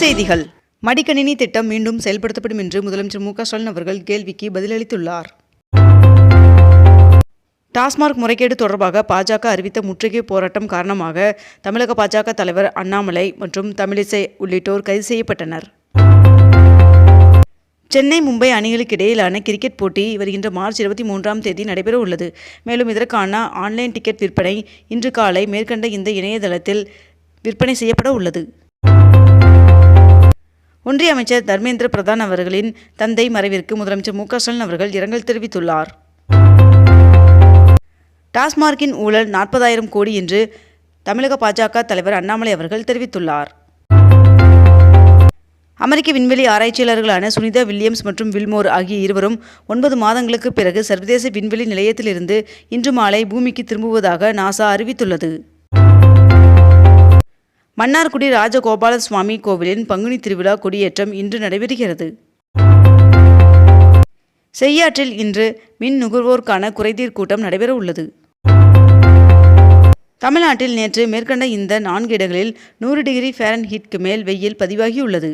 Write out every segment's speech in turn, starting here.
செய்திகள். மடிக்கணினி திட்டம் மீண்டும் செயல்படுத்தப்படும் என்று முதலமைச்சர் மு ஸ்டாலின் அவர்கள் கேள்விக்கு பதிலளித்துள்ளார். டாஸ்மார்க் முறைகேடு தொடர்பாக பாஜக அறிவித்த முற்றுகை போராட்டம் காரணமாக தமிழக பாஜக தலைவர் அண்ணாமலை மற்றும் தமிழிசை உள்ளிட்டோர் கைது செய்யப்பட்டனர். சென்னை மும்பை அணிகளுக்கு இடையிலான கிரிக்கெட் போட்டி வருகின்ற மார்ச் இருபத்தி மூன்றாம் தேதி நடைபெற உள்ளது. மேலும் இதற்கான ஆன்லைன் டிக்கெட் விற்பனை இன்று காலை மேற்கண்ட இந்த இணையதளத்தில் விற்பனை செய்யப்பட உள்ளது. ஒன்றிய அமைச்சர் தர்மேந்திர பிரதான் அவர்களின் தந்தை மறைவிற்கு முதலமைச்சர் மு ஸ்டாலின் அவர்கள் இரங்கல் தெரிவித்துள்ளார். டாஸ்மார்க்கின் ஊழல் நாற்பதாயிரம் கோடி என்று தமிழக பாஜக தலைவர் அண்ணாமலை அவர்கள் தெரிவித்துள்ளார். அமெரிக்க விண்வெளி ஆராய்ச்சியாளர்களான சுனிதா வில்லியம்ஸ் மற்றும் வில்மோர் ஆகிய இருவரும் ஒன்பது மாதங்களுக்கு பிறகு சர்வதேச விண்வெளி நிலையத்திலிருந்து இன்று மாலை பூமிக்கு திரும்புவதாக நாசா அறிவித்துள்ளது. மன்னார்குடி ராஜகோபால சுவாமி கோவிலின் பங்குனி திருவிழா கொடியேற்றம் இன்று நடைபெறுகிறது. செய்யாற்றில் இன்று மின் நுகர்வோருக்கான குறைதீர் கூட்டம் நடைபெற உள்ளது. தமிழ்நாட்டில் நேற்று மேற்கண்ட இந்த நான்கு இடங்களில் நூறு டிகிரி ஃபேரன்ஹீட்க்கு மேல் வெயில் பதிவாகியுள்ளது.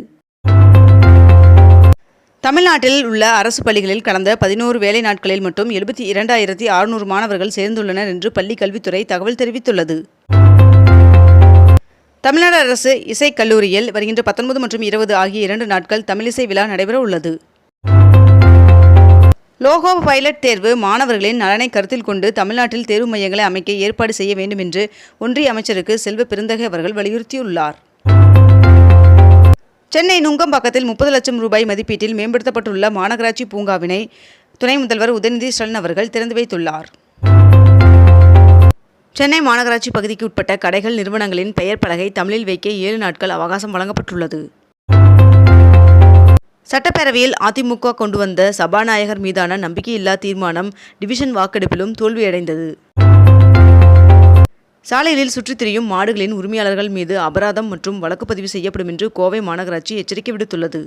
தமிழ்நாட்டில் உள்ள அரசு பள்ளிகளில் கடந்த பதினோரு வேலை நாட்களில் மட்டும் எழுபத்தி இரண்டாயிரத்தி அறுநூறு மாணவர்கள் சேர்ந்துள்ளனர் என்று பள்ளி கல்வித்துறை தகவல் தெரிவித்துள்ளது. தமிழ்நாடு அரசு இசைக்கல்லூரியில் வருகின்ற பத்தொன்பது மற்றும் இருபது ஆகிய இரண்டு நாட்கள் தமிழிசை விழா நடைபெற உள்ளது. லோகோ பைலட் தேர்வு மாணவர்களின் நலனை கருத்தில் கொண்டு தமிழ்நாட்டில் தேர்வு மையங்களை அமைக்க ஏற்பாடு செய்ய வேண்டும் என்று ஒன்றிய அமைச்சருக்கு செல்வ பெருந்தகை அவர்கள் வலியுறுத்தியுள்ளார். சென்னை நுங்கம்பாக்கத்தில் முப்பது லட்சம் ரூபாய் மதிப்பீட்டில் மேம்படுத்தப்பட்டுள்ள மாநகராட்சி பூங்காவினை துணை முதல்வர் உதயநிதி ஸ்டாலின் அவர்கள் திறந்து வைத்துள்ளார். சென்னை மாநகராட்சி பகுதிக்கு உட்பட்ட கடைகள் நிறுவனங்களின் பெயர் பலகை தமிழில் வைக்க ஏழு நாட்கள் அவகாசம் வழங்கப்பட்டுள்ளது. சட்டப்பேரவையில் அதிமுக கொண்டு வந்த சபாநாயகர் மீதான நம்பிக்கையில்லா தீர்மானம் டிவிஷன் வாக்கெடுப்பிலும் தோல்வியடைந்தது. சாலைகளில் சுற்றித் திரியும் மாடுகளின் உரிமையாளர்கள் மீது அபராதம் மற்றும் வழக்கு பதிவு செய்யப்படும் என்று கோவை மாநகராட்சி எச்சரிக்கை விடுத்துள்ளது.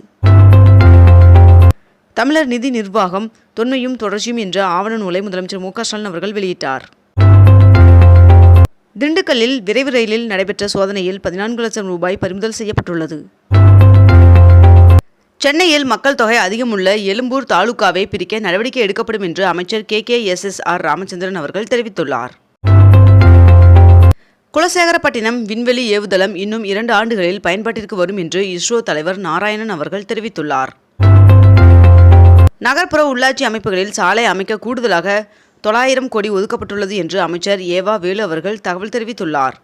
தமிழர் நிதி நிர்வாகம் தொன்மையும் தொடர்ச்சியும் என்ற ஆவண நூலை முதலமைச்சர் மு க ஸ்டாலின் அவர்கள் வெளியிட்டார். திண்டுக்கல்லில் விரைவு ரயிலில் நடைபெற்ற சோதனையில் பதினான்கு லட்சம் ரூபாய் பறிமுதல் செய்யப்பட்டுள்ளது. சென்னையில் மக்கள் தொகை அதிகமுள்ள எழும்பூர் தாலுகாவை பிரிக்க நடவடிக்கை எடுக்கப்படும் என்று அமைச்சர் K K S S R Ramachandran அவர்கள் தெரிவித்துள்ளார். குலசேகரப்பட்டினம் விண்வெளி ஏவுதளம் இன்னும் இரண்டு ஆண்டுகளில் பயன்பாட்டிற்கு வரும் என்று இஸ்ரோ தலைவர் நாராயணன் அவர்கள் தெரிவித்துள்ளார். நகர்ப்புற உள்ளாட்சி அமைப்புகளில் சாலை அமைக்க கூடுதலாக தொள்ளாயிரம் கோடி ஒதுக்கப்பட்டுள்ளது என்று அமைச்சர் ஏவா வேலு அவர்கள் தகவல் தெரிவித்துள்ளார்.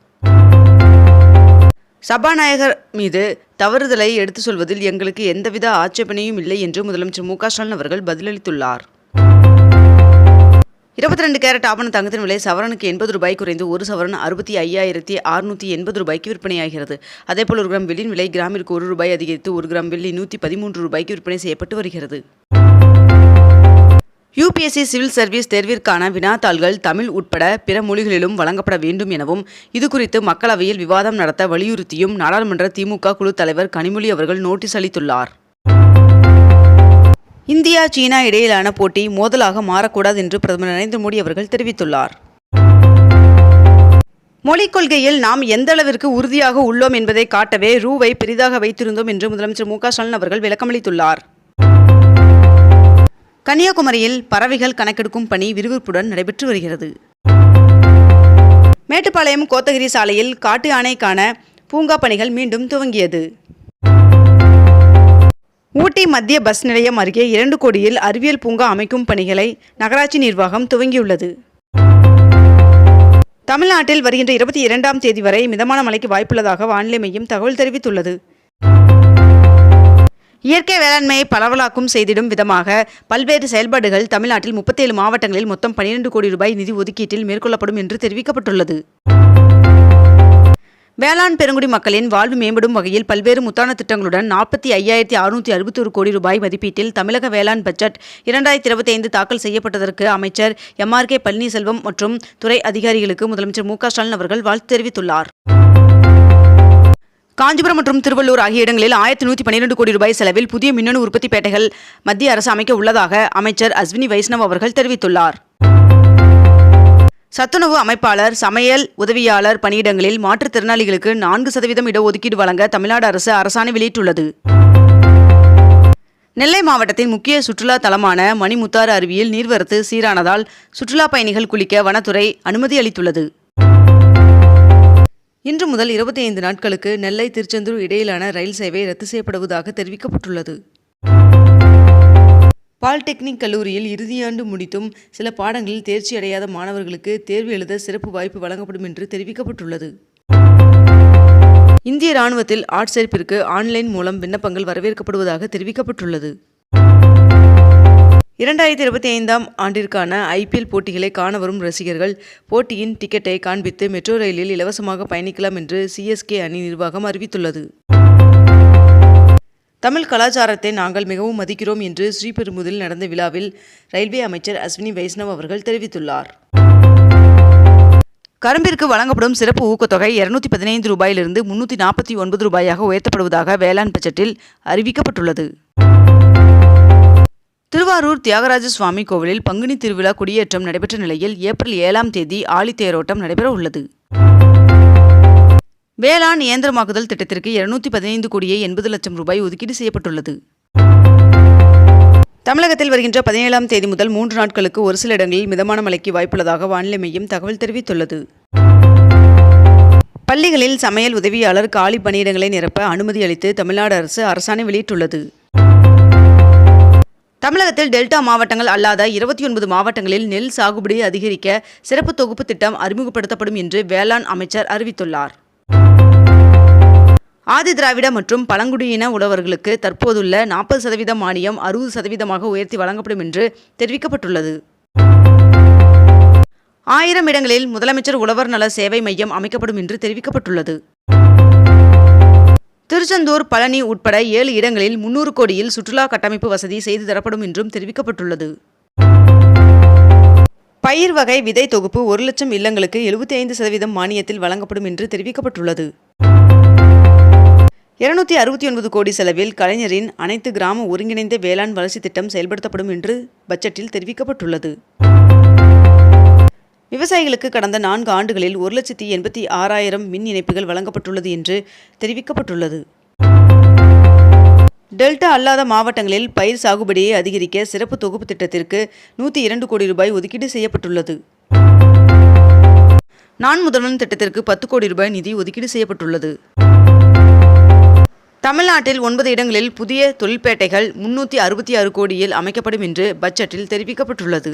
சபாநாயகர் மீது தவறுதலை எடுத்துச் சொல்வதில் எங்களுக்கு எந்தவித ஆட்சேபனையும் இல்லை என்று முதலமைச்சர் மு க ஸ்டாலின் அவர்கள் பதிலளித்துள்ளார். இருபத்தி ரெண்டு கேரட் ஆபண தங்கத்தின் விலை சவரனுக்கு எண்பது ரூபாய் குறைந்து ஒரு சவரன் அறுபத்தி ஐயாயிரத்தி அறுநூற்றி எண்பது ரூபாய்க்கு விற்பனையாகிறது. அதேபோல் ஒரு கிராம் வெள்ளியின் விலை கிராமிற்கு ஒரு ரூபாய் அதிகரித்து ஒரு கிராம் வெள்ளி நூற்றி பதிமூன்று ரூபாய்க்கு விற்பனை செய்யப்பட்டு வருகிறது. யுபிஎஸ்சி சிவில் சர்வீஸ் தேர்விற்கான வினாத்தாள்கள் தமிழ் உட்பட பிற மொழிகளிலும் வழங்கப்பட வேண்டும் எனவும் இதுகுறித்து மக்களவையில் விவாதம் நடத்த வலியுறுத்தியும் நாடாளுமன்ற திமுக குழு தலைவர் கனிமொழி அவர்கள் நோட்டீஸ் அளித்துள்ளார். இந்தியா சீனா இடையிலான போட்டி மோதலாக மாறக்கூடாது என்று பிரதமர் நரேந்திர மோடி அவர்கள் தெரிவித்துள்ளார். மொழிக் கொள்கையில் நாம் எந்த அளவிற்கு உறுதியாக உள்ளோம் என்பதை காட்டவே ரூவை பெரிதாக வைத்திருந்தோம் என்று முதலமைச்சர் மு க ஸ்டாலின் அவர்கள் விளக்கமளித்துள்ளார். கன்னியாகுமரியில் பறவைகள் கணக்கெடுக்கும் பணி விறுவிறுப்புடன் நடைபெற்று வருகிறது. மேட்டுப்பாளையம் கோத்தகிரி சாலையில் காட்டு யானைக்கான பூங்கா பணிகள் மீண்டும் துவங்கியது. ஊட்டி மத்திய பஸ் நிலையம் அருகே இரண்டு கோடியில் அறிவியல் பூங்கா அமைக்கும் பணிகளை நகராட்சி நிர்வாகம் துவங்கியுள்ளது. தமிழ்நாட்டில் வருகின்ற இருபத்தி இரண்டாம் தேதி வரை மிதமான மழைக்கு வாய்ப்புள்ளதாக வானிலை மையம் தகவல் தெரிவித்துள்ளது. இயற்கை வேளாண்மையை பரவலாக்கும் செய்திடும் விதமாக பல்வேறு செயல்பாடுகள் தமிழ்நாட்டில் முப்பத்தேழு மாவட்டங்களில் மொத்தம் பனிரெண்டு கோடி ரூபாய் நிதி ஒதுக்கீட்டில் மேற்கொள்ளப்படும் என்று தெரிவிக்கப்பட்டுள்ளது. வேளாண் பெருங்குடி மக்களின் வாழ்வு மேம்படும் வகையில் பல்வேறு முத்தான திட்டங்களுடன் நாற்பத்தி ஐயாயிரத்தி அறுநூற்றி அறுபத்தொரு கோடி ரூபாய் மதிப்பீட்டில் தமிழக வேளாண் பட்ஜெட் இரண்டாயிரத்தி இருபத்தி ஐந்து தாக்கல் செய்யப்பட்டதற்கு அமைச்சர் எம் ஆர் கே பழனிசெல்வம் மற்றும் துறை அதிகாரிகளுக்கு முதலமைச்சர் மு க ஸ்டாலின் அவர்கள் வாழ்த்து தெரிவித்துள்ளார். காஞ்சிபுரம் மற்றும் திருவள்ளூர் ஆகிய இடங்களில் ஆயிரத்தி நூற்றி பன்னிரெண்டு கோடி ரூபாய் செலவில் புதிய மின்னணு உற்பத்தி பேட்டைகள் மத்திய அரசு அமைக்க உள்ளதாக அமைச்சர் அஸ்வினி வைஷ்ணவ் அவர்கள் தெரிவித்துள்ளார். சத்துணவு அமைப்பாளர் சமையல் உதவியாளர் பணியிடங்களில் மாற்றுத்திறனாளிகளுக்கு நான்கு சதவீதம் இடஒதுக்கீடு வழங்க தமிழ்நாடு அரசு அரசாணை வெளியிட்டுள்ளது. நெல்லை மாவட்டத்தின் முக்கிய சுற்றுலா தலமான மணிமுத்தாறு அருவியில் நீர்வரத்து சீரானதால் சுற்றுலா பயணிகள் குளிக்க வனத்துறை அனுமதி அளித்துள்ளது. இன்று முதல் இருபத்தி ஐந்து நாட்களுக்கு நெல்லை திருச்செந்தூர் இடையிலான ரயில் சேவை ரத்து செய்யப்படுவதாக தெரிவிக்கப்பட்டுள்ளது. பாலிடெக்னிக் கல்லூரியில் இறுதியாண்டு முடித்தும் சில பாடங்களில் தேர்ச்சி அடையாத மாணவர்களுக்கு தேர்வு எழுத சிறப்பு வாய்ப்பு வழங்கப்படும் என்று தெரிவிக்கப்பட்டுள்ளது. இந்திய ராணுவத்தில் ஆட்சேர்ப்பிற்கு ஆன்லைன் மூலம் விண்ணப்பங்கள் வரவேற்கப்படுவதாக தெரிவிக்கப்பட்டுள்ளது. இரண்டாயிரத்தி இருபத்தி ஐந்தாம் ஆண்டிற்கான ஐபிஎல் போட்டிகளை காண வரும் ரசிகர்கள் போட்டியின் டிக்கெட்டை காண்பித்து மெட்ரோ ரயிலில் இலவசமாக பயணிக்கலாம் என்று சிஎஸ்கே அணி நிர்வாகம் அறிவித்துள்ளது. தமிழ் கலாச்சாரத்தை நாங்கள் மிகவும் மதிக்கிறோம் என்று ஸ்ரீபெரும்புதில் நடந்த விழாவில் ரயில்வே அமைச்சர் அஸ்வினி வைஷ்ணவ் அவர்கள் தெரிவித்துள்ளார். கரும்பிற்கு வழங்கப்படும் சிறப்பு ஊக்கத்தொகை இருநூத்தி பதினைந்து ரூபாயிலிருந்து முன்னூற்றி நாற்பத்தி ஒன்பது ரூபாயாக உயர்த்தப்படுவதாக வேளாண் பட்ஜெட்டில் அறிவிக்கப்பட்டுள்ளது. திருவாரூர் தியாகராஜ சுவாமி கோவிலில் பங்குனி திருவிழா கொடியேற்றம் நடைபெற்ற நிலையில் ஏப்ரல் ஏழாம் தேதி ஆழித்தேரோட்டம் நடைபெற உள்ளது. வேளாண் இயந்திரமாக்குதல் திட்டத்திற்கு இருநூத்தி பதினைந்து கோடியே எண்பது லட்சம் ரூபாய் ஒதுக்கீடு செய்யப்பட்டுள்ளது. தமிழகத்தில் வருகின்ற பதினேழாம் தேதி முதல் மூன்று நாட்களுக்கு ஒரு சில இடங்களில் மிதமான மழைக்கு வாய்ப்புள்ளதாக வானிலை மையம் தகவல் தெரிவித்துள்ளது. பள்ளிகளில் சமையல் உதவியாளர் காலி பணியிடங்களை நிரப்ப அனுமதி அளித்து தமிழ்நாடு அரசு அரசாணை வெளியிட்டுள்ளது. தமிழகத்தில் டெல்டா மாவட்டங்கள் அல்லாத இருபத்தி ஒன்பது மாவட்டங்களில் நெல் சாகுபடி அதிகரிக்க சிறப்பு தொகுப்பு திட்டம் அறிமுகப்படுத்தப்படும் என்று வேளாண் அமைச்சர் அறிவித்துள்ளார். ஆதி திராவிட மற்றும் பழங்குடியின உழவர்களுக்கு தற்போதுள்ள நாற்பது சதவீதம் மானியம் அறுபது சதவீதமாக உயர்த்தி வழங்கப்படும் என்று தெரிவிக்கப்பட்டுள்ளது. ஆயிரம் இடங்களில் முதலமைச்சர் உழவர் நல சேவை மையம் அமைக்கப்படும் என்று தெரிவிக்கப்பட்டுள்ளது. திருச்செந்தூர் பழனி உட்பட ஏழு இடங்களில் முன்னூறு கோடியில் சுற்றுலா கட்டமைப்பு வசதி செய்து தரப்படும் என்றும் தெரிவிக்கப்பட்டுள்ளது. பயிர் வகை விதை தொகுப்பு ஒரு லட்சம் இல்லங்களுக்கு எழுபத்தி ஐந்து சதவீதம் மானியத்தில் வழங்கப்படும் என்று தெரிவிக்கப்பட்டுள்ளது. இருநூத்தி அறுபத்தி ஒன்பது கோடி செலவில் கலைஞரின் அனைத்து கிராம ஒருங்கிணைந்த வேளாண் வளர்ச்சி திட்டம் செயல்படுத்தப்படும் என்று பட்ஜெட்டில் தெரிவிக்கப்பட்டுள்ளது. விவசாயிகளுக்கு கடந்த நான்கு ஆண்டுகளில் ஒரு லட்சத்தி எண்பத்தி ஆறாயிரம் மின் இணைப்புகள் வழங்கப்பட்டுள்ளது என்று தெரிவிக்கப்பட்டுள்ளது. டெல்டா அல்லாத மாவட்டங்களில் பயிர் சாகுபடியை அதிகரிக்க சிறப்பு தொகுப்பு திட்டத்திற்கு நூற்றி இரண்டு கோடி ரூபாய் ஒதுக்கீடு செய்யப்பட்டுள்ளது. நான் முதல்வன் திட்டத்திற்கு பத்து கோடி ரூபாய் நிதி ஒதுக்கீடு செய்யப்பட்டுள்ளது. தமிழ்நாட்டில் ஒன்பது இடங்களில் புதிய தொழிற்பேட்டைகள் முன்னூற்றி அறுபத்தி ஆறு கோடியில் அமைக்கப்படும் என்று பட்ஜெட்டில் தெரிவிக்கப்பட்டுள்ளது.